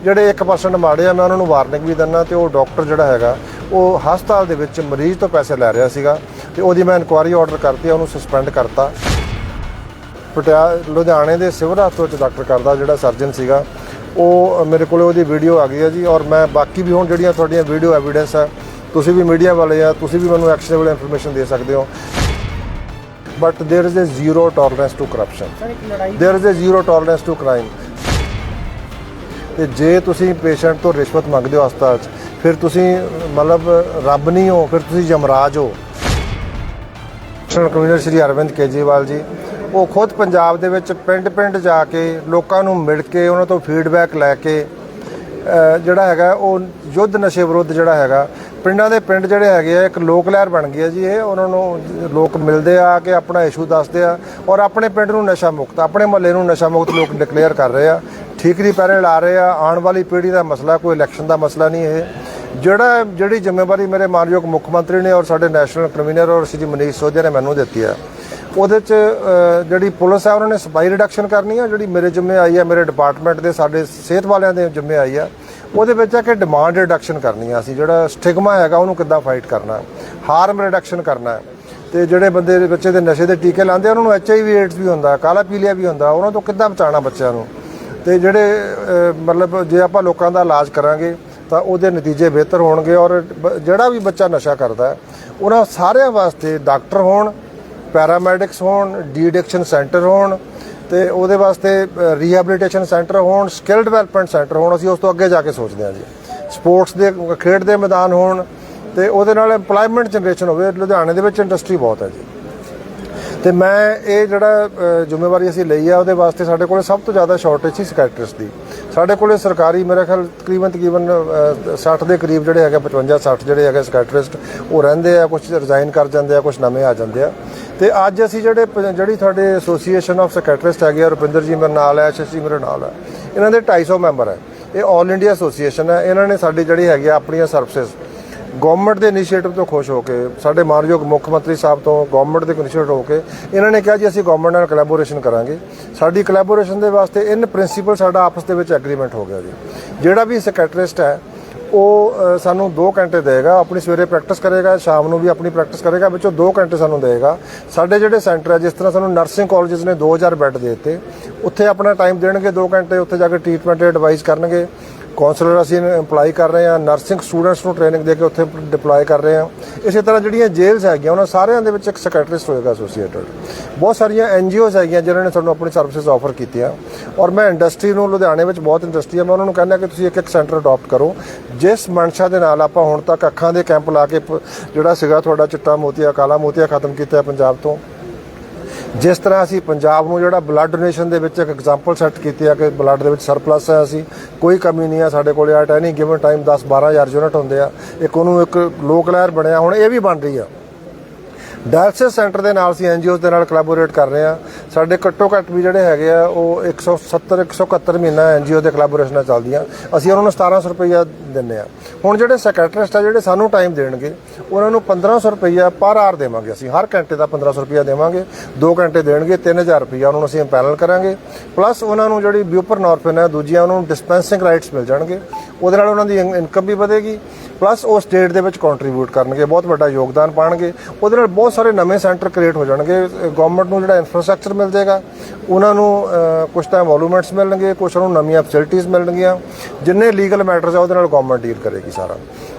ਜਿਹੜੇ 1% ਮਾੜੇ ਆ ਮੈਂ ਉਹਨਾਂ ਨੂੰ ਵਾਰਨਿੰਗ ਵੀ ਦਿੰਦਾ ਤੇ ਉਹ ਡਾਕਟਰ ਜਿਹੜਾ ਹੈਗਾ ਉਹ ਹਸਪਤਾਲ ਦੇ ਵਿੱਚ ਮਰੀਜ਼ ਤੋਂ ਪੈਸੇ ਲੈ ਰਿਹਾ ਸੀਗਾ ਤੇ ਉਹਦੀ ਮੈਂ ਇਨਕੁਆਰੀ ਆਰਡਰ ਕਰਤੀ ਆ, ਉਹਨੂੰ ਸਸਪੈਂਡ ਕਰਤਾ ਪਟਿਆਲਾ ਲੁਧਿਆਣੇ ਦੇ ਸਿਵਲ ਹਸਪਤਾਲ ਚ ਡਾਕਟਰ ਕਰਦਾ ਜਿਹੜਾ ਸਰਜਨ ਸੀਗਾ ਉਹ ਮੇਰੇ ਕੋਲੇ ਉਹਦੀ ਵੀਡੀਓ ਆ ਗਈ ਹੈ ਜੀ ਔਰ ਮੈਂ ਬਾਕੀ ਵੀ ਹੁਣ ਜਿਹੜੀਆਂ ਤੁਹਾਡੀਆਂ ਵੀਡੀਓ ਐਵੀਡੈਂਸ ਆ ਤੁਸੀਂ ਵੀ ਮੀਡੀਆ ਵਾਲੇ ਆ ਤੁਸੀਂ ਵੀ ਮੈਨੂੰ ਐਕਸ਼ਨੇਬਲ ਇਨਫੋਰਮੇਸ਼ਨ ਦੇ ਸਕਦੇ ਹੋ but there is a zero tolerance to corruption sir ਇੱਕ ਲੜਾਈ there is a zero tolerance to crime ਤੇ ਜੇ ਤੁਸੀਂ ਪੇਸ਼ੈਂਟ ਤੋਂ ਰਿਸ਼ਵਤ ਮੰਗਦੇ ਹੋ ਹਸਪਤਾਲ 'ਚ, ਫਿਰ ਤੁਸੀਂ, ਮਤਲਬ, ਰੱਬ ਨਹੀਂ ਹੋ, ਫਿਰ ਤੁਸੀਂ ਜਮਰਾਜ ਹੋ। ਨੈਸ਼ਨਲ ਕਮਿਸ਼ਨਰ ਸ਼੍ਰੀ ਅਰਵਿੰਦ ਕੇਜਰੀਵਾਲ ਜੀ, ਉਹ ਖੁਦ ਪੰਜਾਬ ਦੇ ਵਿੱਚ ਪਿੰਡ-ਪਿੰਡ ਜਾ ਕੇ ਲੋਕਾਂ ਨੂੰ ਮਿਲ ਕੇ, ਉਹਨਾਂ ਤੋਂ ਫੀਡਬੈਕ ਲੈ ਕੇ ਜਿਹੜਾ ਹੈਗਾ, ਉਹ ਯੁੱਧ ਨਸ਼ੇ ਵਿਰੁੱਧ ਜਿਹੜਾ ਹੈਗਾ, ਪਿੰਡਾਂ ਦੇ ਪਿੰਡ ਜਿਹੜੇ ਹੈਗੇ ਆ, ਇੱਕ ਲੋਕ ਲਹਿਰ ਬਣ ਗਈ ਹੈ ਜੀ ਇਹ। ਉਹਨਾਂ ਨੂੰ ਲੋਕ ਮਿਲਦੇ ਆ ਕਿ ਆਪਣਾ ਇਸ਼ੂ ਦੱਸਦੇ ਆ ਔਰ ਆਪਣੇ ਪਿੰਡ ਨੂੰ ਨਸ਼ਾ ਮੁਕਤ, ਆਪਣੇ ਮੁਹੱਲੇ ਨੂੰ ਨਸ਼ਾ ਮੁਕਤ ਲੋਕ ਡਿਕਲੇਅਰ ਕਰ ਰਹੇ ਆ। ਠੀਕਰੀ ਪੈਰੇ ਲਾ ਰਹੇ ਆ। ਆਉਣ ਵਾਲੀ ਪੀੜ੍ਹੀ ਦਾ ਮਸਲਾ, ਕੋਈ ਇਲੈਕਸ਼ਨ ਦਾ ਮਸਲਾ ਨਹੀਂ ਇਹ। ਜਿਹੜਾ ਜਿਹੜੀ ਜ਼ਿੰਮੇਵਾਰੀ ਮੇਰੇ ਮਾਨਯੋਗ ਮੁੱਖ ਮੰਤਰੀ ਨੇ ਔਰ ਸਾਡੇ ਨੈਸ਼ਨਲ ਕਨਵੀਨਰ ਔਰ ਸ਼੍ਰੀ ਮਨੀਸ਼ ਸੋਧਿਆ ਨੇ ਮੈਨੂੰ ਦਿੱਤੀ ਆ ਉਹਦੇ ਚ ਜਿਹੜੀ ਪੁਲਿਸ ਆ ਉਹਨਾਂ ਨੇ ਸਪਾਈ ਰਿਡਕਸ਼ਨ ਕਰਨੀ ਆ ਜਿਹੜੀ ਮੇਰੇ ਜ਼ਿੰਮੇ ਆਈ ਆ ਮੇਰੇ ਡਿਪਾਰਟਮੈਂਟ ਦੇ, ਸਾਡੇ ਸਿਹਤ ਵਾਲਿਆਂ ਦੇ ਜ਼ਿੰਮੇ ਆਈ ਆ ਉਹਦੇ ਵਿੱਚ ਆ ਕਿ ਡਿਮਾਂਡ ਰਿਡਕਸ਼ਨ ਕਰਨੀ ਆ ਅਸੀਂ, ਜਿਹੜਾ ਸਟਿਗਮਾ ਹੈਗਾ, ਉਹਨੂੰ ਕਿੱਦਾਂ ਫਾਈਟ ਕਰਨਾ ਹਾਰਮ ਰਿਡਕਸ਼ਨ ਕਰਨਾ ਹੈ, ਤੇ ਜਿਹੜੇ ਬੰਦੇ ਬੱਚੇ ਦੇ ਨਸ਼ੇ ਦੇ ਟੀਕੇ ਲਾਉਂਦੇ ਉਹਨਾਂ ਨੂੰ ਐਚਆਈਵੀ ਏਡਸ ਵੀ ਹੁੰਦਾ, ਕਾਲਾ ਪੀਲੀਆ ਵੀ ਹੁੰਦਾ, ਉਹਨਾਂ ਤੋਂ ਕਿੱਦਾਂ ਬਚਾਉਣਾ ਬੱਚਿਆਂ ਨੂੰ, ਤੇ ਜਿਹੜੇ ਮਤਲਬ ਜੇ ਆਪਾਂ ਲੋਕਾਂ ਦਾ ਇਲਾਜ ਕਰਾਂਗੇ ਤਾਂ ਉਹਦੇ ਨਤੀਜੇ ਬਿਹਤਰ ਹੋਣਗੇ ਔਰ ਬ- ਜਿਹੜਾ ਵੀ ਬੱਚਾ ਨਸ਼ਾ ਕਰਦਾ ਹੈ, ਉਹਨਾਂ ਸਾਰਿਆਂ ਵਾਸਤੇ ਡਾਕਟਰ ਹੋਣ, ਪੈਰਾਮੈਡਿਕਸ ਹੋਣ, ਡੀਡਿਕਸ਼ਨ ਸੈਂਟਰ ਹੋਣ ਤੇ ਉਹਦੇ ਵਾਸਤੇ ਰੀਹੈਬਿਲਿਟੇਸ਼ਨ ਸੈਂਟਰ ਹੋਣ, ਸਕਿੱਲ ਡਿਵੈਲਪਮੈਂਟ ਸੈਂਟਰ ਹੋਣ, ਅਸੀਂ ਉਸ ਤੋਂ ਅੱਗੇ ਜਾ ਕੇ ਸੋਚਦੇ ਹਾਂ ਜੀ। ਸਪੋਰਟਸ ਦੇ, ਖੇਡ ਦੇ ਮੈਦਾਨ ਹੋਣ ਤੇ ਉਹਦੇ ਨਾਲ EMPLOYMENT ਜਨਰੇਸ਼ਨ ਹੋਵੇ, ਲੁਧਿਆਣੇ ਦੇ ਵਿੱਚ ਇੰਡਸਟਰੀ ਬਹੁਤ ਹੈ ਜੀ। ਤੇ ਮੈਂ ਇਹ ਜਿਹੜਾ ਜ਼ਿੰਮੇਵਾਰੀ ਅਸੀਂ ਲਈ ਆ, ਉਹਦੇ ਵਾਸਤੇ ਸਾਡੇ ਕੋਲ ਸਭ ਤੋਂ ਜ਼ਿਆਦਾ ਸ਼ਾਰਟੇਜ ਸੀ ਸਕਾਇਟਰਿਸਟ ਦੀ। ਸਾਡੇ ਕੋਲੇ ਸਰਕਾਰੀ ਮੇਰੇ ਖਿਆਲ ਤਕਰੀਬਨ ਤਕਰੀਬਨ ਅ, 60 ਦੇ ਕਰੀਬ ਜਿਹੜੇ ਹੈਗੇ 55 60 ਜਿਹੜੇ ਹੈਗੇ ਸਕਾਇਟਰਿਸਟ ਉਹ ਰਹਿੰਦੇ ਆ ਕੁਝ ਰਿਜ਼ਾਈਨ ਕਰ ਜਾਂਦੇ ਆ ਕੁਝ ਨਵੇਂ ਆ ਜਾਂਦੇ ਆ। ਤੇ ਅੱਜ ਅਸੀਂ ਜਿਹੜੇ ਪ- ਜਿਹੜੀ ਤੁਹਾਡੇ ਐਸੋਸੀਏਸ਼ਨ ਆਫ ਸਕਾਇਟਰਿਸਟ ਹੈਗੇ ਆ ਰੁਪਿੰਦਰ ਜੀ ਮੇਰੇ ਨਾਲ ਹੈ ਸ਼ਸ਼ੀ ਮੇਰੇ ਨਾਲ ਹੈ ਇਹਨਾਂ ਦੇ 250 ਮੈਂਬਰ ਹੈ। ਇਹ 올 ਇੰਡੀਆ ਐਸੋਸੀਏਸ਼ਨ ਹੈ ਇਹਨਾਂ ਨੇ ਸਾਡੀ ਜਿਹੜੀ ਹੈਗੀ ਆ ਆਪਣੀਆਂ ਸਰਵਿਸਿਜ਼ ਗਵਰਨਮੈਂਟ ਦੇ ਇਨੀਸ਼ੀਏਟਿਵ ਤੋਂ ਖੁਸ਼ ਹੋ ਕੇ, ਸਾਡੇ ਮਾਨਯੋਗ ਮੁੱਖ ਮੰਤਰੀ ਸਾਹਿਬ ਤੋਂ ਗਵਰਨਮੈਂਟ ਦੇ ਇਨੀਸ਼ੀਏਟਿਵ ਹੋ ਕੇ, ਇਹਨਾਂ ਨੇ ਕਿਹਾ ਜੀ ਅਸੀਂ ਗਵਰਨਮੈਂਟ ਨਾਲ ਕੋਲੈਬੋਰੇਸ਼ਨ ਕਰਾਂਗੇ। ਸਾਡੀ ਕੋਲੈਬੋਰੇਸ਼ਨ ਦੇ ਵਾਸਤੇ ਇਨ ਪ੍ਰਿੰਸੀਪਲ ਸਾਡਾ ਆਪਸ ਦੇ ਵਿੱਚ ਐਗਰੀਮੈਂਟ ਹੋ ਗਿਆ ਜੀ। ਜਿਹੜਾ ਵੀ ਸੈਕਟਰਿਸਟ ਹੈ, ਉਹ ਸਾਨੂੰ 2 ਘੰਟੇ ਦੇਗਾ, ਆਪਣੀ ਸਵੇਰੇ ਪ੍ਰੈਕਟਿਸ ਕਰੇਗਾ, ਸ਼ਾਮ ਨੂੰ ਵੀ ਆਪਣੀ ਪ੍ਰੈਕਟਿਸ ਕਰੇਗਾ, ਵਿੱਚੋਂ 2 ਘੰਟੇ ਸਾਨੂੰ ਦੇਗਾ। ਸਾਡੇ ਜਿਹੜੇ ਸੈਂਟਰ ਹੈ, ਜਿਸ ਤਰ੍ਹਾਂ ਸਾਨੂੰ ਨਰਸਿੰਗ ਕਾਲਜਸ ਨੇ 2000 ਬੈੱਡ ਦੇ ਦਿੱਤੇ, ਉੱਥੇ ਆਪਣਾ ਟਾਈਮ ਦੇਣਗੇ 2 ਘੰਟੇ, ਉੱਥੇ ਜਾ ਕੇ ਟ੍ਰੀਟਮੈਂਟ ਐਡਵਾਈਸ ਕਰਨਗੇ। ਕਾਉਂਸਲਰ ਅਸੀਂ ਇੰਪਲਾਈ ਕਰ ਰਹੇ ਹਾਂ ਨਰਸਿੰਗ ਸਟੂਡੈਂਟਸ ਨੂੰ ਟ੍ਰੇਨਿੰਗ ਦੇ ਕੇ ਉੱਥੇ ਡਿਪਲੋਏ ਕਰ ਰਹੇ ਹਾਂ। ਇਸੇ ਤਰ੍ਹਾਂ ਜਿਹੜੀਆਂ ਜੇਲਸ ਹੈਗੀਆਂ, ਉਹਨਾਂ ਸਾਰਿਆਂ ਦੇ ਵਿੱਚ ਇੱਕ ਸੈਕਟਰਿਸਟ ਹੋਏਗਾ ਐਸੋਸੀਏਟਡ ਬਹੁਤ ਸਾਰੀਆਂ ਐਨਜੀਓਜ਼ ਹੈਗੀਆਂ ਜਿਨ੍ਹਾਂ ਨੇ ਸਾਨੂੰ ਆਪਣੀ ਸਰਵਿਸਿਜ਼ ਆਫਰ ਕੀਤੀਆਂ। ਔਰ ਮੈਂ ਇੰਡਸਟਰੀ ਨੂੰ ਲੁਧਿਆਣੇ ਵਿੱਚ ਬਹੁਤ ਇੰਡਸਟਰੀ ਹੈ ਮੈਂ ਉਹਨਾਂ ਨੂੰ ਕਹਿੰਦਾ ਕਿ ਤੁਸੀਂ ਇੱਕ ਇੱਕ ਸੈਂਟਰ ਅਡਾਪਟ ਕਰੋ। ਜਿਸ ਮਨਸ਼ਾ ਦੇ ਨਾਲ ਆਪਾਂ ਹੁਣ ਤੱਕ ਅੱਖਾਂ ਦੇ ਕੈਂਪ ਲਾ ਕੇ ਪ- ਜਿਹੜਾ ਸੀਗਾ ਤੁਹਾਡਾ ਚਿੱਟਾ ਮੋਤੀਆ, ਕਾਲਾ ਮੋਤੀਆ ਖਤਮ ਕੀਤਾ ਪੰਜਾਬ ਤੋਂ ਜਿਸ ਤਰ੍ਹਾਂ ਅਸੀਂ ਪੰਜਾਬ ਨੂੰ ਜਿਹੜਾ ਬਲੱਡ ਡੋਨੇਸ਼ਨ ਦੇ ਵਿੱਚ ਇੱਕ ਐਗਜ਼ਾਮਪਲ ਸੈੱਟ ਕੀਤੀ ਆ ਕਿ ਬਲੱਡ ਦੇ ਵਿੱਚ ਸਰਪਲਸ ਹੈ ਅਸੀਂ, ਕੋਈ ਕਮੀ ਨਹੀਂ ਆ ਸਾਡੇ ਕੋਲੇ at any given time 10 12000 unit ਹੁੰਦੇ ਆ। ਇੱਕ ਉਹਨੂੰ ਇੱਕ ਲੋਕ ਲਹਿਰ ਬਣਿਆ, ਹੁਣ ਇਹ ਵੀ ਬਣ ਰਹੀ ਆ। ਡਾਇਲਸਿਸ ਸੈਂਟਰ ਦੇ ਨਾਲ ਅਸੀਂ ਐਨਜੀਓਜ਼ ਦੇ ਨਾਲ ਕੋਲੈਬੋਰੇਟ ਕਰ ਰਹੇ ਆ ਸਾਡੇ ਘੱਟੋ ਘੱਟ ਵੀ ਜਿਹੜੇ ਹੈਗੇ ਆ, ਉਹ 170 171 ਮਹੀਨਾ ਐਨਜੀਓ ਦੇ ਕੋਲੈਬੋਰੇਸ਼ਨਾਂ ਚੱਲਦੀਆਂ। ਅਸੀਂ ਉਹਨਾਂ ਨੂੰ 1700 ਰੁਪਈਆ ਦਿੰਨੇ ਆ ਹੁਣ ਜਿਹੜੇ ਸੈਕਟਰਿਸਟ ਆ, ਜਿਹੜੇ ਸਾਨੂੰ ਟਾਈਮ ਦੇਣਗੇ, ਉਹਨਾਂ ਨੂੰ 1500 ਰੁਪਈਆ ਪਰ ਆਰ ਦੇਵਾਂਗੇ ਅਸੀਂ। ਹਰ ਘੰਟੇ ਦਾ 1500 ਰੁਪਈਆ ਦੇਵਾਂਗੇ। 2 ਘੰਟੇ ਦੇਣਗੇ 3000 ਰੁਪਈਆ ਉਹਨਾਂ ਨੂੰ ਅਸੀਂ ਇੰਪੈਨਲ ਕਰਾਂਗੇ। ਪਲੱਸ ਉਹਨਾਂ ਨੂੰ ਜਿਹੜੀ ਬਿਊਪਰ ਨੋਰਫਿਨ ਹੈ ਦੂਜੀਆਂ ਉਹਨਾਂ ਨੂੰ ਡਿਸਪੈਂਸਿੰਗ ਰਾਈਟਸ ਮਿਲ ਜਾਣਗੇ। ਉਹਦੇ ਨਾਲ ਉਹਨਾਂ ਦੀ ਇਨਕਮ ਵੀ ਵਧੇਗੀ। ਪਲੱਸ ਉਹ ਸਟੇਟ ਦੇ ਵਿੱਚ ਕੰਟਰੀਬਿਊਟ ਕਰਨਗੇ ਬਹੁਤ ਵੱਡਾ ਯੋਗਦਾਨ ਪਾਣਗੇ। ਉਹਦੇ ਨਾਲ ਬਹੁਤ ਸਾਰੇ ਨਵੇਂ ਸੈਂਟਰ ਕ੍ਰੀਏਟ ਹੋ ਜਾਣਗੇ। ਗਵਰਨਮੈਂਟ ਨੂੰ ਜਿਹੜਾ ਇਨਫਰਾਸਟ੍ਰਕਚਰ ਮਿਲ ਜਾਏਗਾ ਉਹਨਾਂ ਨੂੰ ਅਹ, ਕੁਝ ਤਾਂ ਵੋਲੂਮੈਂਟਸ ਮਿਲਣਗੇ ਕੁਝ ਨੂੰ ਨਵੀਆਂ ਫੈਸਿਲਿਟੀਆਂ ਮਿਲਣਗੀਆਂ। ਜਿੰਨੇ ਲੀਗਲ ਮੈਟਰਸ ਆ ਉਹਦੇ ਨਾਲ ਗਵਰਨਮੈਂਟ ਡੀਲ ਕਰੇਗੀ ਸਾਰਾ।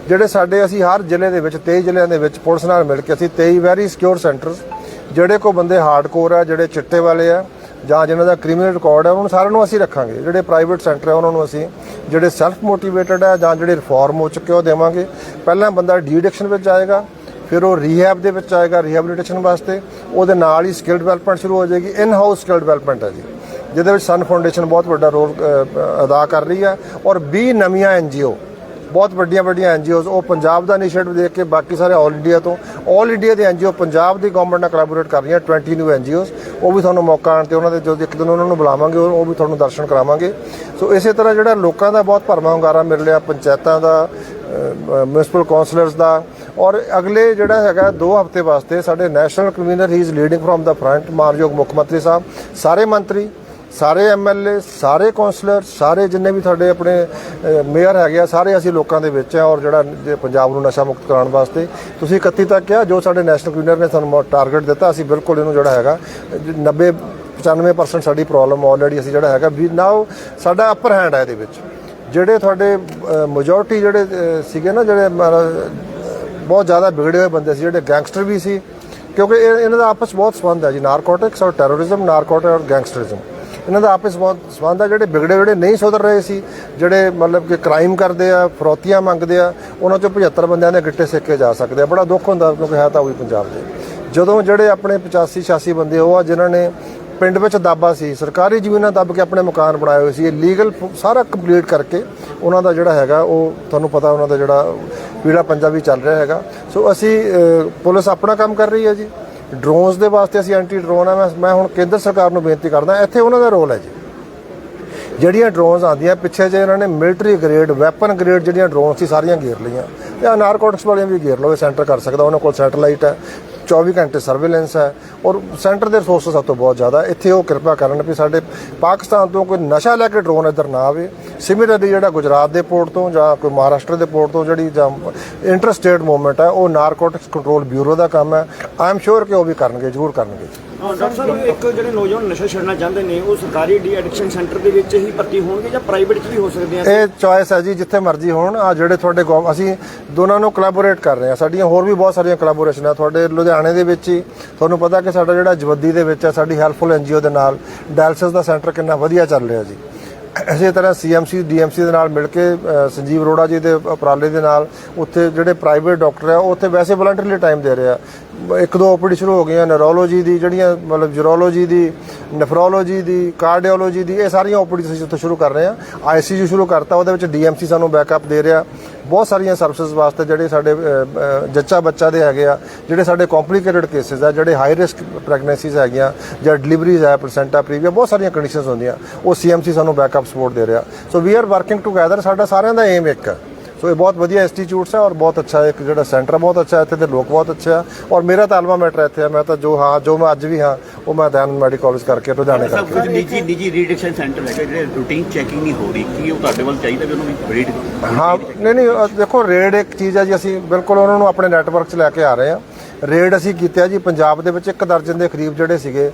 ਜਿਹੜੇ ਸਾਡੇ ਅਸੀਂ ਹਰ ਜ਼ਿਲ੍ਹੇ ਦੇ ਵਿੱਚ 23 ਜ਼ਿਲ੍ਹਿਆਂ ਦੇ ਵਿੱਚ ਪੁਲਿਸ ਨਾਲ ਮਿਲ ਕੇ ਅਸੀਂ 23 ਵੈਰੀ ਸਿਕਿਉਰ ਸੈਂਟਰਸ ਜਿਹੜੇ ਕੋ ਬੰਦੇ ਹਾਰਡਕੋਰ ਆ ਜਿਹੜੇ ਚਿੱਟੇ ਵਾਲੇ ਆ ਜਾਂ ਜਿਨ੍ਹਾਂ ਦਾ ਕ੍ਰਿਮੀਨਲ ਰਿਕਾਰਡ ਹੈ, ਉਹਨਾਂ ਸਾਰਿਆਂ ਨੂੰ ਅਸੀਂ ਰੱਖਾਂਗੇ। ਜਿਹੜੇ ਪ੍ਰਾਈਵੇਟ ਸੈਂਟਰ ਹੈ, ਉਹਨਾਂ ਨੂੰ ਅਸੀਂ ਜਿਹੜੇ ਸੈਲਫ ਮੋਟੀਵੇਟਡ ਹੈ ਜਾਂ ਜਿਹੜੇ ਰਿਫਾਰਮ ਹੋ ਚੁੱਕੇ ਉਹ ਦੇਵਾਂਗੇ। ਪਹਿਲਾਂ ਬੰਦਾ ਡੀਡਿਕਸ਼ਨ ਵਿੱਚ ਆਏਗਾ, ਫਿਰ ਉਹ ਰੀਹੈਬ ਦੇ ਵਿੱਚ ਆਏਗਾ ਰੀਹੈਬਿਲਿਟੇਸ਼ਨ ਵਾਸਤੇ। ਉਹਦੇ ਨਾਲ ਹੀ ਸਕਿੱਲ ਡਿਵੈਲਪਮੈਂਟ ਸ਼ੁਰੂ ਹੋ ਜਾਏਗੀ। ਇਨ ਹਾਊਸ ਸਕਿੱਲ ਡਿਵੈਲਪਮੈਂਟ ਹੈ ਜੀ, ਜਿਹਦੇ ਵਿੱਚ ਸਨ ਫਾਊਂਡੇਸ਼ਨ ਬਹੁਤ ਵੱਡਾ ਰੋਲ ਅਦਾ ਕਰ ਰਹੀ ਹੈ। ਔਰ 20 ਨਵੀਆਂ ਐਨਜੀਓ ਬਹੁਤ ਵੱਡੀਆਂ ਵੱਡੀਆਂ ਐਨਜੀਓਜ਼ ਉਹ ਪੰਜਾਬ ਦਾ ਇਨੀਸ਼ੀਏਟਿਵ ਦੇਖ ਕੇ ਬਾਕੀ ਸਾਰੇ ਆਲ ਇੰਡੀਆ ਤੋਂ ਆਲ ਇੰਡੀਆ ਦੇ ਐਨਜੀਓ ਪੰਜਾਬ ਦੀ ਗਵਰਨਮੈਂਟ ਨਾਲ ਕੋਲੈਬੋਰੇਟ ਕਰ ਰਹੀਆਂ 20 ਨਿਊ ਐਨਜੀਓਜ਼ ਉਹ ਵੀ ਤੁਹਾਨੂੰ ਮੌਕਾ ਆਣ ਤੇ ਉਹਨਾਂ ਦੇ ਜਦੋਂ ਇੱਕ ਦਿਨ ਉਹਨਾਂ ਨੂੰ ਬੁਲਾਵਾਂਗੇ, ਉਹ ਵੀ ਤੁਹਾਨੂੰ ਦਰਸ਼ਨ ਕਰਾਵਾਂਗੇ। ਸੋ ਇਸੇ ਤਰ੍ਹਾਂ ਜਿਹੜਾ ਲੋਕਾਂ ਦਾ ਬਹੁਤ ਭਰਮਾ ਹੁੰਗਾਰਾ ਮਿਲ ਰਿਹਾ, ਪੰਚਾਇਤਾਂ ਦਾ ਮਿਊਨਿਸਪਲ ਕਾਉਂਸਲਰਸ ਦਾ, ਔਰ ਅਗਲੇ ਜਿਹੜਾ ਹੈਗਾ 2 ਹਫ਼ਤੇ ਵਾਸਤੇ ਸਾਡੇ national convenor he is leading from the front ਮਾਨਯੋਗ ਮੁੱਖ ਮੰਤਰੀ ਸਾਹਿਬ, ਸਾਰੇ ਮੰਤਰੀ ਸਾਰੇ ਐਮਐਲਏ ਸਾਰੇ ਕੌਂਸਲਰ ਸਾਰੇ ਜਿੰਨੇ ਵੀ ਤੁਹਾਡੇ ਆਪਣੇ ਮੇਅਰ ਹੈਗੇ ਆ ਸਾਰੇ ਅਸੀਂ ਲੋਕਾਂ ਦੇ ਵਿੱਚ ਆ ਔਰ ਜਿਹੜਾ ਪੰਜਾਬ ਨੂੰ ਨਸ਼ਾ ਮੁਕਤ ਕਰਾਉਣ ਵਾਸਤੇ ਤੁਸੀਂ 31 ਤੱਕ ਕਿਹਾ ਜੋ ਸਾਡੇ ਨੈਸ਼ਨਲ ਕਨਵੀਨਰ ਨੇ ਸਾਨੂੰ ਟਾਰਗੇਟ ਦਿੱਤਾ ਅਸੀਂ ਬਿਲਕੁਲ ਇਹਨੂੰ ਜਿਹੜਾ ਹੈਗਾ ਅ, 90 95% ਸਾਡੀ ਪ੍ਰੋਬਲਮ ਆਲਰੇਡੀ ਅਸੀਂ ਜਿਹੜਾ ਹੈਗਾ ਵੀ ਨਾਓ ਸਾਡਾ ਅਪਰ ਹੈਂਡ ਹੈ ਇਹਦੇ ਵਿੱਚ। ਜਿਹੜੇ ਤੁਹਾਡੇ ਮੈਜੋਰਟੀ ਜਿਹੜੇ ਸੀਗੇ ਨਾ ਜਿਹੜੇ ਬਹੁਤ ਜ਼ਿਆਦਾ ਵਿਗੜੇ ਹੋਏ ਬੰਦੇ ਸੀ ਜਿਹੜੇ ਗੈਂਗਸਟਰ ਵੀ ਸੀ ਕਿਉਂਕਿ ਇਹ- ਇਹਨਾਂ ਦਾ ਆਪਸ 'ਚ ਬਹੁਤ ਸੰਬੰਧ ਹੈ ਜੀ ਨਾਰਕੋਟਿਕਸ ਔਰ ਟੈਰੋਰਿਜ਼ਮ ਨਾਰਕੋਟਿਕ ਔਰ ਗੈਂਗਸਟਰਿਜ਼ਮ ਇਹਨਾਂ ਦਾ ਆਪਸ 'ਚ ਬਹੁਤ ਸੰਬੰਧ ਹੈ ਜਿਹੜੇ ਵਿਗੜੇ ਜਿਹੜੇ ਨਹੀਂ ਸੁਧਰ ਰਹੇ ਸੀ, ਜਿਹੜੇ ਮਤਲਬ ਕਿ ਕ੍ਰਾਈਮ ਕਰਦੇ ਆ, ਫਰੋਤੀਆਂ ਮੰਗਦੇ ਆ, ਉਹਨਾਂ ਚੋਂ 75 ਬੰਦਿਆਂ ਦੇ ਗਿੱਟੇ ਸੇਕੇ ਜਾ ਸਕਦੇ ਆ। ਬੜਾ ਦੁੱਖ ਹੁੰਦਾ ਕਿਉਂਕਿ ਹੈ ਤਾਂ ਉਹੀ ਪੰਜਾਬ ਦੇ। ਜਦੋਂ ਜਿਹੜੇ ਆਪਣੇ 85 86 ਬੰਦੇ, ਉਹ ਆ ਜਿਨ੍ਹਾਂ ਨੇ ਪਿੰਡ ਵਿੱਚ ਦਾਬਾ ਸੀ, ਸਰਕਾਰੀ ਜ਼ਮੀਨਾਂ ਦੱਬ ਕੇ ਆਪਣੇ ਮਕਾਨ ਬਣਾਏ ਹੋਏ ਸੀ, ਇਹ ਲੀਗਲ ਸਾਰਾ ਕੰਪਲੀਟ ਕਰਕੇ ਉਹਨਾਂ ਦਾ ਜਿਹੜਾ ਹੈਗਾ, ਉਹ ਤੁਹਾਨੂੰ ਪਤਾ ਉਹਨਾਂ ਦਾ ਜਿਹੜਾ ਪੀੜਾ ਪੰਜਾਬੀ ਚੱਲ ਰਿਹਾ ਹੈਗਾ। ਸੋ ਅਸੀਂ ਪੁਲਿਸ ਆਪਣਾ ਕੰਮ ਕਰ ਰਹੀ ਹੈ ਜੀ। ਡਰੋਨਸ ਦੇ ਵਾਸਤੇ ਅਸੀਂ ਐਂਟੀ ਡਰੋਨ ਆ, ਮੈਂ ਮੈਂ ਹੁਣ ਕੇਂਦਰ ਸਰਕਾਰ ਨੂੰ ਬੇਨਤੀ ਕਰਦਾ, ਇੱਥੇ ਉਹਨਾਂ ਦਾ ਰੋਲ ਹੈ ਜੀ। ਜਿਹੜੀਆਂ ਡਰੋਨਸ ਆਉਂਦੀਆਂ, ਪਿੱਛੇ ਜੇ ਇਹਨਾਂ ਨੇ ਮਿਲਟਰੀ ਗ੍ਰੇਡ ਵੈਪਨ ਗ੍ਰੇਡ ਜਿਹੜੀਆਂ ਡਰੋਨਸ ਸੀ, ਸਾਰੀਆਂ ਗੇਰ ਲਈਆਂ। ਤੇ ਨਾਰਕੋਟਿਕਸ ਵਾਲੀਆਂ ਵੀ ਗੇਰ ਲਓ, ਇਹ ਸੈਂਟਰ ਕਰ ਸਕਦਾ, ਉਹਨਾਂ ਕੋਲ ਸੈਟੇਲਾਈਟ ਹੈ। 24 ਘੰਟੇ ਸਰਵੇਲੈਂਸ ਹੈ ਔਰ ਸੈਂਟਰ ਦੇ ਰਿਸੋਰਸਸ ਸਭ ਤੋਂ ਬਹੁਤ ਜ਼ਿਆਦਾ ਇੱਥੇ ਉਹ ਕਿਰਪਾ ਕਰਨ ਵੀ ਸਾਡੇ ਪਾਕਿਸਤਾਨ ਤੋਂ ਕੋਈ ਨਸ਼ਾ ਲੈ ਕੇ ਡਰੋਨ ਇੱਧਰ ਨਾ ਆਵੇ। ਸਿਮਿਲਰਲੀ ਜਿਹੜਾ ਗੁਜਰਾਤ ਦੇ ਪੋਰਟ ਤੋਂ ਜਾਂ ਕੋਈ ਮਹਾਰਾਸ਼ਟਰ ਦੇ ਪੋਰਟ ਤੋਂ ਜਿਹੜੀ ਜਾਂ ਇੰਟਰ ਮੂਵਮੈਂਟ ਹੈ, ਉਹ ਨਾਰਕੋਟਿਕਸ ਕੰਟਰੋਲ ਬਿਊਰੋ ਦਾ ਕੰਮ ਹੈ। ਆਈ ਐਮ ਸ਼ੋਰ ਕਿ ਉਹ ਵੀ ਕਰਨਗੇ, ਜ਼ਰੂਰ ਕਰਨਗੇ। ਹਾਂ, ਡਾਕਟਰ ਸਾਹਿਬ ਇੱਕ ਜਿਹੜੇ ਨੌਜਵਾਨ ਨਸ਼ਾ ਛੱਡਣਾ ਚਾਹੁੰਦੇ ਨੇ, ਉਹ ਸਰਕਾਰੀ ਡੀ ਐਡਿਕਸ਼ਨ ਸੈਂਟਰ ਦੇ ਵਿੱਚ ਹੀ ਭਰਤੀ ਹੋਣਗੇ ਜਾਂ ਪ੍ਰਾਈਵੇਟ 'ਚ ਵੀ ਹੋ ਸਕਦੇ ਆ? ਇਹ ਚੋਇਸ ਹੈ ਜੀ, ਜਿੱਥੇ ਮਰਜ਼ੀ ਹੋਣ। ਆ ਜਿਹੜੇ ਤੁਹਾਡੇ ਗੌ- ਅਸੀਂ ਦੋਨਾਂ ਨੂੰ ਕੋਲੈਬੋਰੇਟ ਕਰ ਰਹੇ ਹਾਂ। ਸਾਡੀਆਂ ਹੋਰ ਵੀ ਬਹੁਤ ਸਾਰੀਆਂ ਕੋਲੈਬੋਰੇਸ਼ਨ ਆ। ਤੁਹਾਡੇ ਲੁਧਿਆਣੇ ਦੇ ਵਿੱਚ ਹੀ ਤੁਹਾਨੂੰ ਪਤਾ ਕਿ ਸਾਡਾ ਜਿਹੜਾ ਜਵੱਦੀ ਦੇ ਵਿੱਚ ਹੈ, ਸਾਡੀ ਹੈਲਪਫੁਲ ਐਨਜੀਓ ਦੇ ਨਾਲ ਡਾਇਲਸਿਸ ਦਾ ਸੈਂਟਰ ਕਿੰਨਾ ਵਧੀਆ ਚੱਲ ਰਿਹਾ ਜੀ। ਇਸੇ ਤਰ੍ਹਾਂ ਸੀਐਮਸੀ, ਡੀਐਮਸੀ ਦੇ ਨਾਲ ਮਿਲ ਕੇ ਸੰਜੀਵ ਅਰੋੜਾ ਜੀ ਦੇ ਉਪਰਾਲੇ ਦੇ ਨਾਲ ਉੱਥੇ ਜਿਹੜੇ ਪ੍ਰਾਈਵੇਟ ਡਾਕਟਰ ਆ ਉੱਥੇ ਵੈਸੇ ਵਲੰਟਰੀਲੀ ਟਾਈਮ ਦੇ ਰਿਹਾ ਇੱਕ ਦੋ ਓਪੀਡੀ ਸ਼ੁਰੂ ਹੋ ਗਈਆਂ, ਨੈਰੋਲੋਜੀ ਦੀ ਜਿਹੜੀਆਂ, ਮਤਲਬ ਜੂਰੋਲੋਜੀ ਦੀ, ਨੈਫਰੋਲੋਜੀ ਦੀ, ਕਾਰਡੀਓਲੋਜੀ ਦੀ, ਇਹ ਸਾਰੀਆਂ ਓਪੀਡੀ ਅਸੀਂ ਉੱਥੇ ਸ਼ੁਰੂ ਕਰ ਰਹੇ ਆ। ਆਈਸੀਯੂ ਸ਼ੁਰੂ ਕਰਤਾ, ਉਹਦੇ ਵਿੱਚ ਡੀਐਮਸੀ ਸਾਨੂੰ ਬੈਕਅਪ ਦੇ ਰਿਹਾ। ਬਹੁਤ ਸਾਰੀਆਂ ਸਰਵਿਸਿਜ਼ ਵਾਸਤੇ ਜਿਹੜੇ ਸਾਡੇ ਜੱਚਾ ਬੱਚਾ ਦੇ ਹੈਗੇ ਆ ਜਿਹੜੇ ਸਾਡੇ ਕੰਪਲਿਕੇਟਡ ਕੇਸਿਸ ਆ ਜਿਹੜੇ ਹਾਈ ਰਿਸਕ ਪ੍ਰੈਗਨੈਂਸੀਜ਼ ਹੈਗੀਆਂ ਜਾਂ ਡਿਲੀਵਰੀਜ਼ ਆ ਪਰਸੈਂਟਾ ਪ੍ਰੀਵੀਆ ਬਹੁਤ ਸਾਰੀਆਂ ਕੰਡੀਸ਼ਨਸ ਹੁੰਦੀਆਂ। ਉਹ ਸੀਐਮਸੀ ਸਾਨੂੰ ਬੈਕਅਪ ਸਪੋਰਟ ਦੇ ਰਿਹਾ। So we are working together ਸਾਡਾ ਸਾਰਿਆਂ ਦਾ ਏਮ ਇੱਕ ਹੈ। ਸੋ ਇਹ ਬਹੁਤ ਵਧੀਆ ਇੰਸਟੀਚਿਊਟਸ ਹੈ ਔਰ ਬਹੁਤ ਅੱਛਾ ਇੱਕ ਜਿਹੜਾ ਸੈਂਟਰ ਬਹੁਤ ਅੱਛਾ ਹੈ ਇੱਥੇ ਦੇ ਲੋਕ ਬਹੁਤ ਅੱਛੇ ਆ। ਔਰ ਮੇਰਾ ਤਾਲਮਾ ਅਲਵਾ ਮੈਟਰ ਇੱਥੇ ਹੈ ਮੈਂ ਤਾਂ ਜੋ ਹਾਂ ਜੋ ਮੈਂ ਅੱਜ ਵੀ ਹਾਂ ਉਹ ਮੈਂ ਦੈਨ ਮੈਡੀਕਲ ਕਾਲਜ ਕਰਕੇ ਰੁਝਾਣੇ ਕਰਕੇ। ਨਿੱਜੀ ਨਿੱਜੀ ਰੀਡਿਕਸ਼ਨ ਸੈਂਟਰ ਹੈ ਜਿਹੜੇ ਰੂਟੀਨ ਚੈਕਿੰਗ ਨਹੀਂ ਹੋ ਰਹੀ। ਕੀ ਉਹ ਤੁਹਾਡੇ ਵੱਲ ਚਾਹੀਦਾ ਵੀ ਉਹਨੂੰ ਰੀਡ ਹਾਂ ਨਹੀਂ ਨਹੀਂ ਅ, ਦੇਖੋ ਰੇਡ ਇੱਕ ਚੀਜ਼ ਹੈ ਜੀ ਅਸੀਂ ਬਿਲਕੁਲ ਉਹਨਾਂ ਨੂੰ ਆਪਣੇ ਨੈਟਵਰਕ 'ਚ ਲੈ ਕੇ ਆ ਰਹੇ ਹਾਂ। ਰੇਡ ਅਸੀਂ ਕੀਤੇ ਆ ਜੀ ਪੰਜਾਬ ਦੇ ਵਿੱਚ ਇੱਕ ਦਰਜਨ ਦੇ ਕਰੀਬ ਜਿਹੜੇ ਸੀਗੇ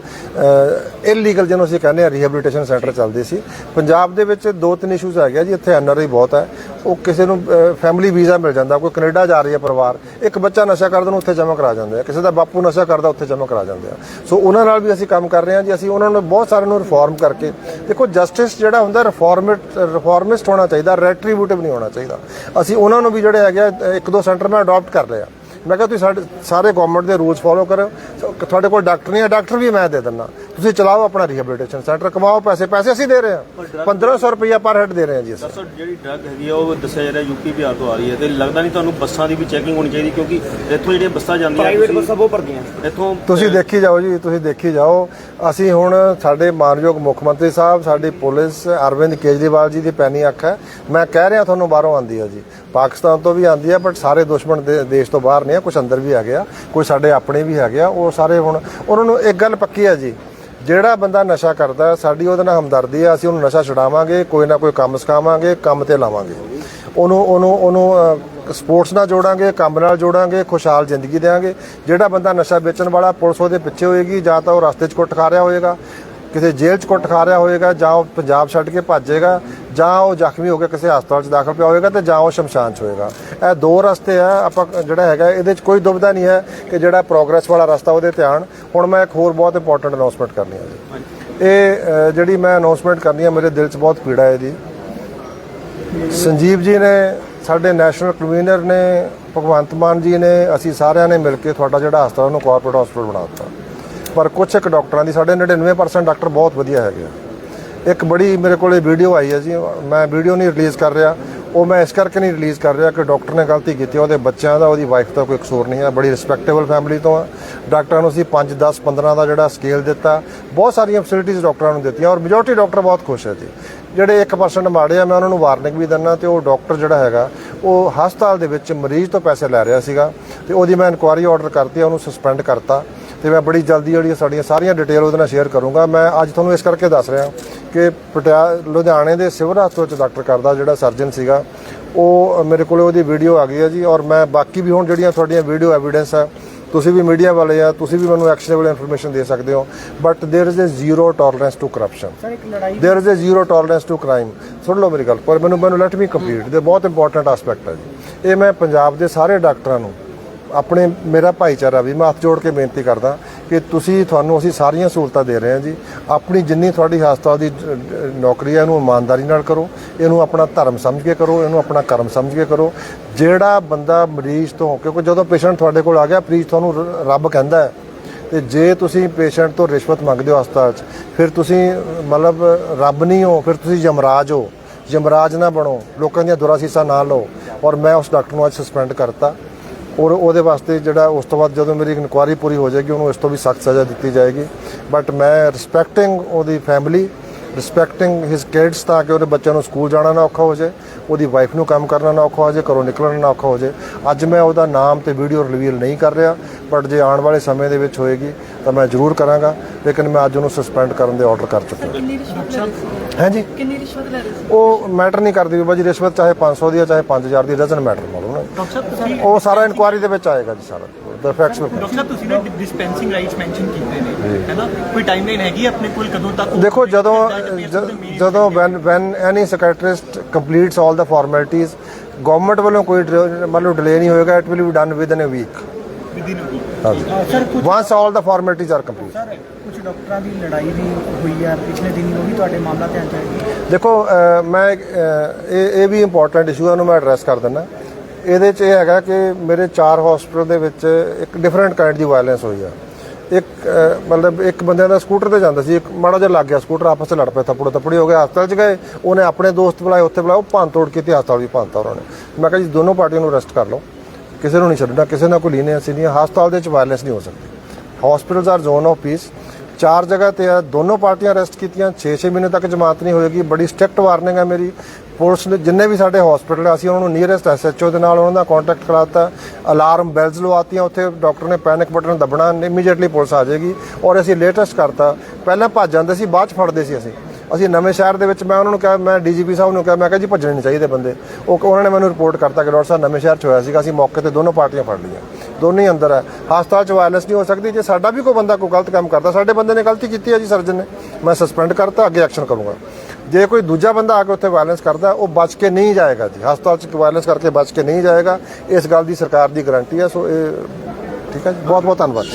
ਇਲੀਗਲ ਜਿਹਨੂੰ ਅਸੀਂ ਕਹਿੰਦੇ ਆ ਰੀਹੈਬਿਲਿਟੇਸ਼ਨ ਸੈਂਟਰ ਚੱਲਦੇ ਸੀ। ਪੰਜਾਬ ਦੇ ਵਿੱਚ ਦੋ ਤਿੰਨ ਇਸ਼ੂਜ਼ ਹੈਗੇ ਆ ਜੀ ਇੱਥੇ ਐਨਆਰਆਈ ਬਹੁਤ ਹੈ। ਉਹ ਕਿਸੇ ਨੂੰ ਫੈਮਿਲੀ ਵੀਜ਼ਾ ਮਿਲ ਜਾਂਦਾ ਕੋਈ ਕੈਨੇਡਾ ਜਾ ਰਹੀ ਹੈ ਪਰਿਵਾਰ ਇੱਕ ਬੱਚਾ ਨਸ਼ਾ ਕਰਦਾ ਨੂੰ ਉੱਥੇ ਜਮ੍ਹਾਂ ਕਰਾ ਜਾਂਦੇ ਆ ਕਿਸੇ ਦਾ ਬਾਪੂ ਨਸ਼ਾ ਕਰਦਾ ਉੱਥੇ ਜਮ੍ਹਾਂ ਕਰਾ ਜਾਂਦੇ ਆ। ਸੋ ਉਹਨਾਂ ਨਾਲ ਵੀ ਅਸੀਂ ਕੰਮ ਕਰ ਰਹੇ ਹਾਂ ਜੀ ਅਸੀਂ ਉਹਨਾਂ ਨੂੰ ਬਹੁਤ ਸਾਰਿਆਂ ਨੂੰ ਰਿਫਾਰਮ ਕਰਕੇ ਦੇਖੋ ਜਸਟਿਸ ਜਿਹੜਾ ਹੁੰਦਾ ਰਿਫਾਰਮਿਟ ਰਿਫਾਰਮਿਸਟ ਹੋਣਾ ਚਾਹੀਦਾ ਰੈਟਰੀਬਿਊਟਿਵ ਨਹੀਂ ਹੋਣਾ ਚਾਹੀਦਾ। ਅਸੀਂ ਉਹਨਾਂ ਨੂੰ ਵੀ ਜਿਹੜੇ ਹੈਗੇ ਆ, ਇੱਕ ਦੋ ਸੈਂਟਰ ਮੈਂ ਅਡਾਪਟ ਕਰ ਲਿਆ। ਮੈਂ ਕਿਹਾ ਤੁਸੀਂ ਸਾਡੇ ਸਾਰੇ ਗਵਰਨਮੈਂਟ ਦੇ ਰੂਲਸ ਫੋਲੋ ਕਰੋ ਤੁਹਾਡੇ ਕੋਲ ਡਾਕਟਰ ਨਹੀਂ ਹੈ ਡਾਕਟਰ ਵੀ ਮੈਂ ਦੇ ਦਿੰਦਾ। ਤੁਸੀਂ ਚਲਾਓ ਆਪਣਾ ਰੀਹੈਬਿਲਿਟੇਸ਼ਨ ਸੈਂਟਰ ਕਮਾਓ ਪੈਸੇ ਪੈਸੇ ਅਸੀਂ ਦੇ ਰਹੇ ਹਾਂ। 1500 ਰੁਪਇਆ ਪਰ ਹੈਡ ਦੇ ਰਹੇ ਹਾਂ ਜੀ ਅਸੀਂ। ਸਰ ਜਿਹੜੀ ਡਰੱਗ ਹੈਗੀ ਆ ਉਹ ਦੱਸਿਆ ਜਾ ਰਿਹਾ ਯੂਪੀ ਬਿਹਾਰ ਤੋਂ ਆ ਰਹੀ ਹੈ ਤੇ ਲੱਗਦਾ ਨਹੀਂ ਤੁਹਾਨੂੰ ਬੱਸਾਂ ਦੀ ਵੀ ਚੈਕਿੰਗ ਹੋਣੀ ਚਾਹੀਦੀ ਕਿਉਂਕਿ ਇੱਥੋਂ ਜਿਹੜੀਆਂ ਬੱਸਾਂ ਜਾਂਦੀਆਂ ਪ੍ਰਾਈਵੇਟ ਬੱਸਾਂ ਬਹੁਤ ਭਰਦੀਆਂ। ਇੱਥੋਂ ਤੁਸੀਂ ਦੇਖੀ ਜਾਓ ਜੀ ਤੁਸੀਂ ਦੇਖੀ ਜਾਓ। ਅਸੀਂ ਹੁਣ ਸਾਡੇ ਮਾਨਯੋਗ ਮੁੱਖ ਮੰਤਰੀ ਸਾਹਿਬ ਸਾਡੀ ਪੁਲਿਸ ਅਰਵਿੰਦ ਕੇਜਰੀਵਾਲ ਜੀ ਦੀ ਪੈਣੀ ਅੱਖ ਹੈ। ਮੈਂ ਕਹਿ ਰਿਹਾ ਤੁਹਾਨੂੰ ਬਾਹਰੋਂ ਆਂਦੀ ਹੈ ਜੀ। ਪਾਕਿਸਤਾਨ ਤੋਂ ਵੀ ਆਂਦੀ ਹੈ ਬਟ ਸਾਰੇ ਦੁਸ਼ਮਣ ਦੇ- ਦੇਸ਼ ਤੋਂ ਬਾਹਰ ਨਹੀਂ ਆ ਕੁਝ ਅੰਦਰ ਵੀ ਹੈਗੇ ਆ ਕੋਈ ਸਾਡੇ ਆਪਣੇ ਵੀ ਹੈਗੇ ਆ ਉਹ ਸਾਰੇ ਹੁਣ ਉਹਨਾਂ ਨੂੰ ਇੱਕ ਗੱਲ ਪੱਕੀ ਹੈ ਜੀ। ਜਿਹੜਾ ਬੰਦਾ ਨਸ਼ਾ ਕਰਦਾ, ਸਾਡੀ ਉਹਦੇ ਨਾਲ ਹਮਦਰਦੀ ਆ, ਅਸੀਂ ਉਹਨੂੰ ਨਸ਼ਾ ਛੁਡਾਵਾਂਗੇ, ਕੋਈ ਨਾ ਕੋਈ ਕੰਮ ਸਿਖਾਵਾਂਗੇ, ਕੰਮ ਤੇ ਲਾਵਾਂਗੇ। ਉਹਨੂੰ ਉਹਨੂੰ ਉਹਨੂੰ ਸਪੋਰਟਸ ਨਾਲ ਜੋੜਾਂਗੇ, ਕੰਮ ਨਾਲ ਜੋੜਾਂਗੇ, ਖੁਸ਼ਹਾਲ ਜ਼ਿੰਦਗੀ ਦੇਵਾਂਗੇ ਜਿਹੜਾ ਬੰਦਾ ਨਸ਼ਾ ਵੇਚਣ ਵਾਲਾ ਪੁਲਿਸ ਉਹਦੇ ਪਿੱਛੇ ਹੋਏਗੀ, ਜਾਂ ਤਾਂ ਉਹ ਰਸਤੇ 'ਚ ਕੁੱਟ ਖਾ ਰਿਹਾ ਹੋਏਗਾ, ਕਿਸੇ ਜੇਲ੍ਹ 'ਚ ਕੁੱਟ ਖਾ ਰਿਹਾ ਹੋਏਗਾ, ਜਾਂ ਉਹ ਪੰਜਾਬ ਛੱਡ ਕੇ ਭੱਜੇਗਾ ਜਾਂ ਉਹ ਜ਼ਖਮੀ ਹੋ ਕੇ ਕਿਸੇ ਹਸਪਤਾਲ 'ਚ ਦਾਖਲ ਪਿਆ ਹੋਏਗਾ ਤੇ ਜਾਂ ਉਹ ਸ਼ਮਸ਼ਾਨ 'ਚ ਹੋਏਗਾ। ਇਹ ਦੋ ਰਸਤੇ ਆ ਆਪਾਂ ਜਿਹੜਾ ਹੈਗਾ ਇਹਦੇ 'ਚ ਕੋਈ ਦੁਬਿਧਾ ਨਹੀਂ ਹੈ ਕਿ ਜਿਹੜਾ ਪ੍ਰੋਗਰੈਸ ਵਾਲਾ ਰਸਤਾ ਉਹਦੇ ਧਿਆਨ ਹੁਣ ਮੈਂ ਇੱਕ ਹੋਰ ਬਹੁਤ ਇੰਪੋਰਟੈਂਟ ਅਨਾਉਂਸਮੈਂਟ ਕਰਨੀ ਹੈ ਜੀ। ਇਹ ਜਿਹੜੀ ਮੈਂ ਅਨਾਉਂਸਮੈਂਟ ਕਰਨੀ ਹੈ ਮੇਰੇ ਦਿਲ 'ਚ ਬਹੁਤ ਪੀੜਾ ਹੈ ਇਹਦੀ ਸੰਜੀਵ ਜੀ ਨੇ ਸਾਡੇ ਨੈਸ਼ਨਲ ਕਨਵੀਨਰ ਨੇ ਭਗਵੰਤ ਮਾਨ ਜੀ ਨੇ ਅਸੀਂ ਸਾਰਿਆਂ ਨੇ ਮਿਲ ਕੇ ਤੁਹਾਡਾ ਜਿਹੜਾ ਹਸਪਤਾਲ ਉਹਨੂੰ ਕਾਰਪੋਰੇਟ ਹਸਪਤਾਲ ਬਣਾ ਦਿੱਤਾ। ਪਰ ਕੁਝ ਇੱਕ ਡਾਕਟਰਾਂ ਦੀ ਸਾਡੇ 99% ਡਾਕਟਰ ਬਹੁਤ ਵਧੀਆ ਹੈਗੇ ਆ। ਇੱਕ ਬੜੀ ਮੇਰੇ ਕੋਲੇ ਵੀਡੀਓ ਆਈ ਹੈ ਜੀ, ਮੈਂ ਵੀਡੀਓ ਨਹੀਂ ਰਿਲੀਜ਼ ਕਰ ਰਿਹਾ। ਉਹ ਮੈਂ ਇਸ ਕਰਕੇ ਨਹੀਂ ਰਿਲੀਜ਼ ਕਰ ਰਿਹਾ ਕਿ ਡਾਕਟਰ ਨੇ ਗਲਤੀ ਕੀਤੀ ਉਹਦੇ ਬੱਚਿਆਂ ਦਾ, ਉਹਦੀ ਵਾਈਫ ਦਾ ਕੋਈ ਕਸੂਰ ਨਹੀਂ ਹੈ, ਬੜੀ ਰਿਸਪੈਕਟੇਬਲ ਫੈਮਿਲੀ ਤੋਂ ਆ। ਡਾਕਟਰਾਂ ਨੂੰ ਅਸੀਂ 5 10 15 ਦਾ ਜਿਹੜਾ ਸਕੇਲ ਦਿੱਤਾ, ਬਹੁਤ ਸਾਰੀਆਂ ਫੈਸਿਲਿਟੀਆਂ ਡਾਕਟਰਾਂ ਨੂੰ ਦਿੱਤੀਆਂ ਔਰ ਮੈਜੋਰਟੀ ਡਾਕਟਰ ਬਹੁਤ ਖੁਸ਼ ਹੈ ਜੀ। ਜਿਹੜੇ 1% ਮਾੜੇ ਆ, ਮੈਂ ਉਹਨਾਂ ਨੂੰ ਵਾਰਨਿੰਗ ਵੀ ਦਿੰਦਾ ਤੇ ਉਹ ਡਾਕਟਰ ਜਿਹੜਾ ਹੈਗਾ, ਉਹ ਹਸਪਤਾਲ ਦੇ ਵਿੱਚ ਮਰੀਜ਼ ਤੋਂ ਪੈਸੇ ਲੈ ਰਿਹਾ ਸੀਗਾ ਤੇ ਉਹਦੀ ਮੈਂ ਇਨਕੁਆਰੀ ਆਰਡਰ ਕਰਤੀ ਉਹਨੂੰ ਸਸਪੈਂਡ ਕਰਤਾ ਤੇ ਮੈਂ ਬੜੀ ਜਲਦੀ ਜਿਹੜੀ ਸਾਡੀਆਂ ਸਾਰੀਆਂ ਡਿਟੇਲ ਉਹਦੇ ਨਾਲ ਸ਼ੇਅਰ ਕਰੂੰਗਾ। ਮੈਂ ਅੱਜ ਤੁਹਾਨੂੰ ਇਸ ਕਰਕੇ ਦੱਸ ਰਿਹਾ ਕਿ ਪਟਿਆ ਲੁਧਿਆਣੇ ਦੇ ਸਿਵਲ ਹਸਪਤਾਲ ਚ ਡਾਕਟਰ ਕਰਦਾ ਜਿਹੜਾ ਸਰਜਨ ਸੀਗਾ ਉਹ ਮੇਰੇ ਕੋਲੇ ਉਹਦੀ ਵੀਡੀਓ ਆ ਗਈ ਹੈ ਜੀ ਔਰ ਮੈਂ ਬਾਕੀ ਵੀ ਹੁਣ ਜਿਹੜੀਆਂ ਤੁਹਾਡੀਆਂ ਵੀਡੀਓ ਐਵੀਡੈਂਸ ਹੈ ਤੁਸੀਂ ਵੀ ਮੀਡੀਆ ਵਾਲੇ ਆ ਤੁਸੀਂ ਵੀ ਮੈਨੂੰ ਐਕਸ਼ਨੇਬਲ ਇਨਫੋਰਮੇਸ਼ਨ ਦੇ ਸਕਦੇ ਹੋ but there is a zero tolerance to corruption sir ਇੱਕ ਲੜਾਈ there is a zero tolerance to crime ਸੁਣ ਲਓ ਮੇਰੀ ਗੱਲ ਪਰ ਮੈਨੂੰ ਮੈਨੂੰ ਲੈਟ ਮੀ ਕੰਪਲੀਟ ਦੇ ਬਹੁਤ ਇੰਪੋਰਟੈਂਟ ਐਸਪੈਕਟ ਹੈ ਜੀ ਇਹ ਮੈਂ ਪੰਜਾਬ ਦੇ ਸਾਰੇ ਡਾਕਟਰਾਂ ਨੂੰ ਆਪਣੇ ਮੇਰਾ ਭਾਈਚਾਰਾ ਵੀ ਮੈਂ ਹੱਥ ਜੋੜ ਕੇ ਬੇਨਤੀ ਕਰਦਾ ਕਿ ਤੁਸੀਂ ਤੁਹਾਨੂੰ ਅਸੀਂ ਸਾਰੀਆਂ ਸਹੂਲਤਾਂ ਦੇ ਰਹੇ ਹਾਂ ਜੀ। ਆਪਣੀ ਜਿੰਨੀ ਤੁਹਾਡੀ ਹਸਪਤਾਲ ਦੀ ਨੌਕਰੀ ਹੈ, ਇਹਨੂੰ ਇਮਾਨਦਾਰੀ ਨਾਲ ਕਰੋ। ਇਹਨੂੰ ਆਪਣਾ ਧਰਮ ਸਮਝ ਕੇ ਕਰੋ, ਇਹਨੂੰ ਆਪਣਾ ਕਰਮ ਸਮਝ ਕੇ ਕਰੋ। ਜਿਹੜਾ ਬੰਦਾ ਮਰੀਜ਼ ਤੋਂ, ਕਿਉਂਕਿ ਜਦੋਂ ਪੇਸ਼ੈਂਟ ਤੁਹਾਡੇ ਕੋਲ ਆ ਗਿਆ, ਮਰੀਜ਼ ਤੁਹਾਨੂੰ ਰ- ਰੱਬ ਕਹਿੰਦਾ ਹੈ। ਤੇ ਜੇ ਤੁਸੀਂ ਪੇਸ਼ੈਂਟ ਤੋਂ ਰਿਸ਼ਵਤ ਮੰਗਦੇ ਹੋ ਹਸਪਤਾਲ 'ਚ, ਫਿਰ ਤੁਸੀਂ, ਮਤਲਬ, ਰੱਬ ਨਹੀਂ ਹੋ, ਫਿਰ ਤੁਸੀਂ ਯਮਰਾਜ ਹੋ। ਯਮਰਾਜ ਨਾ ਬਣੋ। ਲੋਕਾਂ ਦੀਆਂ ਦੁਰਾਸੀਸਾਂ ਨਾ ਲਓ। ਔਰ ਮੈਂ ਉਸ ਡਾਕਟਰ ਨੂੰ ਅੱਜ ਸਸਪੈਂਡ ਕਰਤਾ। ਔਰ ਉਹਦੇ ਵਾਸਤੇ ਜਿਹੜਾ ਉਸ ਤੋਂ ਬਾਅਦ ਜਦੋਂ ਮੇਰੀ ਇਨਕੁਆਇਰੀ ਪੂਰੀ ਹੋ ਜਾਏਗੀ ਉਹਨੂੰ ਇਸ ਤੋਂ ਵੀ ਸਖਤ ਸਜ਼ਾ ਦਿੱਤੀ ਜਾਏਗੀ। ਬਟ ਮੈਂ ਰਿਸਪੈਕਟਿੰਗ ਉਹਦੀ ਫੈਮਿਲੀ ਰਿਸਪੈਕਟਿੰਗ ਹਿਸ ਕਿਡਸ ਤਾਂ ਕਿ ਉਹਦੇ ਬੱਚਿਆਂ ਨੂੰ ਸਕੂਲ ਜਾਣਾ ਨਾ ਔਖਾ ਹੋ ਜਾਏ ਉਹਦੀ ਵਾਈਫ ਨੂੰ ਕੰਮ ਕਰਨਾ ਨਾ ਔਖਾ ਹੋ ਜਾਏ ਘਰੋਂ ਨਿਕਲਣਾ ਨਾ ਔਖਾ ਹੋ ਜਾਏ। ਅੱਜ ਮੈਂ ਉਹਦਾ ਨਾਮ ਤੇ ਵੀਡੀਓ ਰਿਵੀਲ ਨਹੀਂ ਕਰ ਰਿਹਾ ਬਟ ਜੇ ਆਉਣ ਵਾਲੇ ਸਮੇਂ ਦੇ ਵਿੱਚ ਹੋਏਗੀ ਤਾਂ ਮੈਂ ਜ਼ਰੂਰ ਕਰਾਂਗਾ ਲੇਕਿਨ ਮੈਂ ਅੱਜ ਉਹਨੂੰ ਸਸਪੈਂਡ ਕਰਨ ਦੇ ਆਰਡਰ ਕਰ ਸੀ? ਹੈ ਜੀ? ਕਿੰਨੀ ਰਿਸ਼ਵਤ ਲੈ ਰਹੀ ਸੀ? ਉਹ ਮੈਟਰ ਨਹੀਂ ਕਰਦੀ ਬਾਬਾ ਜੀ ਰਿਸ਼ਵਤ ਚਾਹੇ 500 ਦੀ ਹੈ ਚਾਹੇ 5000 ਦੀ ਡਸਨਟ ਮੈਟਰ ਮਾਲੂਮ ਨਾ ਡਾਕਟਰ ਸਾਹਿਬ ਤੁਸੀਂ ਉਹ ਸਾਰਾ ਇਨਕੁਆਇਰੀ ਦੇ ਵਿੱਚ ਆਏਗਾ ਜੀ ਸਾਰਾ। ਦ ਫੈਕਟਸ ਡਾਕਟਰ ਸਾਹਿਬ ਤੁਸੀਂ ਨੇ ਡਿਸਪੈਂਸਿੰਗ ਰਾਈਟਸ ਮੈਂਸ਼ਨ ਕੀਤੇ ਨੇ ਹੈਨਾ ਕੋਈ ਟਾਈਮਲਾਈਨ ਹੈਗੀ ਆਪਣੇ ਕੋਲ ਕਦੋਂ ਤੱਕ ਦੇਖੋ ਜਦੋਂ ਜਦੋਂ when when any psychiatrist completes all the formalities government ਵੱਲੋਂ ਕੋਈ ਮਤਲਬ ਡਿਲੇ ਨਹੀਂ ਹੋਏਗਾ it will be done within a week once all the formalities are complete sir ਕੁਝ ਡਾਕਟਰਾਂ ਦੀ ਲੜਾਈ ਵੀ ਹੋਈ ਹੈ ਪਿਛਲੇ ਦਿਨੀ ਉਹ ਵੀ ਤੁਹਾਡੇ ਮਾਮਲਾ ਧਿਆਨ ਚ ਆਇਆ? ਦੇਖੋ ਮੈਂ ਇਹ ਇਹ ਵੀ ਇੰਪੋਰਟੈਂਟ ਇਸ਼ੂ ਹੈ ਉਹਨੂੰ ਮੈਂ ਐਡਰੈਸ ਕਰ ਦਿੰਦਾ। ਇਹਦੇ 'ਚ ਇਹ ਹੈਗਾ ਕਿ ਮੇਰੇ ਚਾਰ ਹਸਪੀਟਲ ਦੇ ਵਿੱਚ ਇੱਕ ਡਿਫਰੈਂਟ ਕਾਈਂਡ ਦੀ ਵਾਇਲੈਂਸ ਹੋਈ ਆ। ਇੱਕ ਮਤਲਬ ਇੱਕ ਬੰਦੇ ਦਾ ਸਕੂਟਰ ਤੇ ਜਾਂਦਾ ਸੀ, ਇੱਕ ਮਾੜਾ ਜਿਹਾ ਲੱਗ ਗਿਆ ਸਕੂਟਰ ਆਪਸ 'ਚ ਲੜ ਪਏ, ਥੱਪੜੋ, ਥੱਪੜੀ ਹੋ ਗਿਆ ਹਸਪਤਾਲ 'ਚ ਗਏ, ਉਹਨੇ ਆਪਣੇ ਦੋਸਤ ਬੁਲਾਏ, ਉੱਥੇ ਬੁਲਾਇਆ, ਉਹ ਭੰਨ ਤੋੜ ਕੀਤੀ, ਹਸਪਤਾਲ ਵੀ ਭੰਨਤਾ ਉਹਨਾਂ ਨੇ। ਮੈਂ ਕਿਹਾ ਜੀ, ਦੋਨੋਂ ਪਾਰਟੀਆਂ ਨੂੰ ਅਰੈਸਟ ਕਰ ਲਓ, ਕਿਸੇ ਨੂੰ ਨਹੀਂ ਛੱਡਣਾ, ਕਿਸੇ ਨਾਲ ਕੋਈ ਲੀਨੀਅੰਸੀ ਨਹੀਂ ਹਸਪਤਾਲ ਦੇ ਵਿੱਚ ਵਾਇਲੈਂਸ ਨਹੀਂ ਹੋ ਸਕਦੀ। Hospitals are zone of peace ਚਾਰ ਜਗ੍ਹਾ ਤੇ ਆ, ਦੋਨੋਂ ਪਾਰਟੀਆਂ ਅਰੈਸਟ ਕੀਤੀਆਂ 6-6 ਮਹੀਨੇ ਤੱਕ ਜਮਾਨਤ ਨਹੀਂ ਹੋਏਗੀ, ਬੜੀ ਸਟ੍ਰਿਕਟ ਵਾਰਨਿੰਗ ਹੈ ਮੇਰੀ। ਪੁਲਿਸ ਨੇ ਜਿੰਨੇ ਵੀ ਸਾਡੇ ਹਸਪੀਟਲ ਅਸੀਂ ਉਹਨਾਂ ਨੂੰ ਨੀਅਰੈਸਟ ਐਸਐਚਓ ਦੇ ਨਾਲ ਉਹਨਾਂ ਦਾ ਕੰਟੈਕਟ ਕਰਾਤਾ ਅਲਾਰਮ ਬੈਲਸ ਲਵਾਤੀਆਂ, ਉੱਥੇ ਡਾਕਟਰ ਨੇ ਪੈਨਿਕ ਬਟਨ ਦਬਣਾ ਇਮੀਡੀਏਟਲੀ ਪੁਲਿਸ ਆ ਜਾਏਗੀ ਔਰ ਅਸੀਂ ਲੇਟੈਸਟ ਕਰਤਾ। ਪਹਿਲਾਂ ਭੱਜ ਜਾਂਦੇ ਸੀ, ਬਾਅਦ ਚ ਫੜਦੇ ਸੀ ਅਸੀਂ। ਅਸੀਂ ਨਵੇਂ ਸ਼ਹਿਰ ਦੇ ਵਿੱਚ ਮੈਂ ਉਹਨਾਂ ਨੂੰ ਕਿਹਾ, ਮੈਂ ਡੀਜੀਪੀ ਸਾਹਿਬ ਨੂੰ ਕਿਹਾ, ਮੈਂ ਕਿਹਾ ਜੀ ਭੱਜਣੇ ਨਹੀਂ ਚਾਹੀਦੇ ਬੰਦੇ। ਉਹ ਉਹਨਾਂ ਨੇ ਮੈਨੂੰ ਰਿਪੋਰਟ ਕਰਤਾ ਕਿ ਡਾਕਟਰ ਸਾਹਿਬ ਨਵੇਂ ਸ਼ਹਿਰ ਚ ਹੋਇਆ ਸੀਗਾ, ਅਸੀਂ ਮੌਕੇ ਤੇ ਦੋਨੋਂ ਪਾਰਟੀਆਂ ਫੜ ਲਈਆਂ। ਦੋਨੇ ਹੀ ਅੰਦਰ ਹੈ ਹਸਪਤਾਲ ਚ ਵਾਇਰਲੈਸ ਨਹੀਂ ਹੋ ਸਕਦੀ, ਜੇ ਸਾਡਾ ਵੀ ਕੋਈ ਬੰਦਾ ਕੋਈ ਗਲਤ ਕੰਮ ਕਰਦਾ, ਸਾਡੇ ਬੰਦੇ ਨੇ ਗਲਤੀ ਕੀਤੀ ਹੈ ਜੀ ਸਰਜਨ ਨੇ। ਮੈਂ ਸਸਪੈਂਡ ਕਰਤਾ, ਅੱਗੇ ਐਕਸ਼ਨ ਕਰੂੰਗਾ। ਜੇ ਕੋਈ ਦੂਜਾ ਬੰਦਾ ਆ ਕੇ ਉੱਥੇ ਵਾਇਲੈਂਸ ਕਰਦਾ, ਉਹ ਬਚ ਕੇ ਨਹੀਂ ਜਾਏਗਾ ਜੀ। ਹਸਪਤਾਲ ਚ ਵਾਇਲੈਂਸ ਕਰਕੇ ਬਚ ਕੇ ਨਹੀਂ ਜਾਏਗਾ। ਇਸ ਗੱਲ ਦੀ ਸਰਕਾਰ ਦੀ ਗਾਰੰਟੀ ਹੈ, ਸੋ ਇਹ ਠੀਕ ਹੈ ਜੀ। ਬਹੁਤ ਬਹੁਤ ਧੰਨਵਾਦ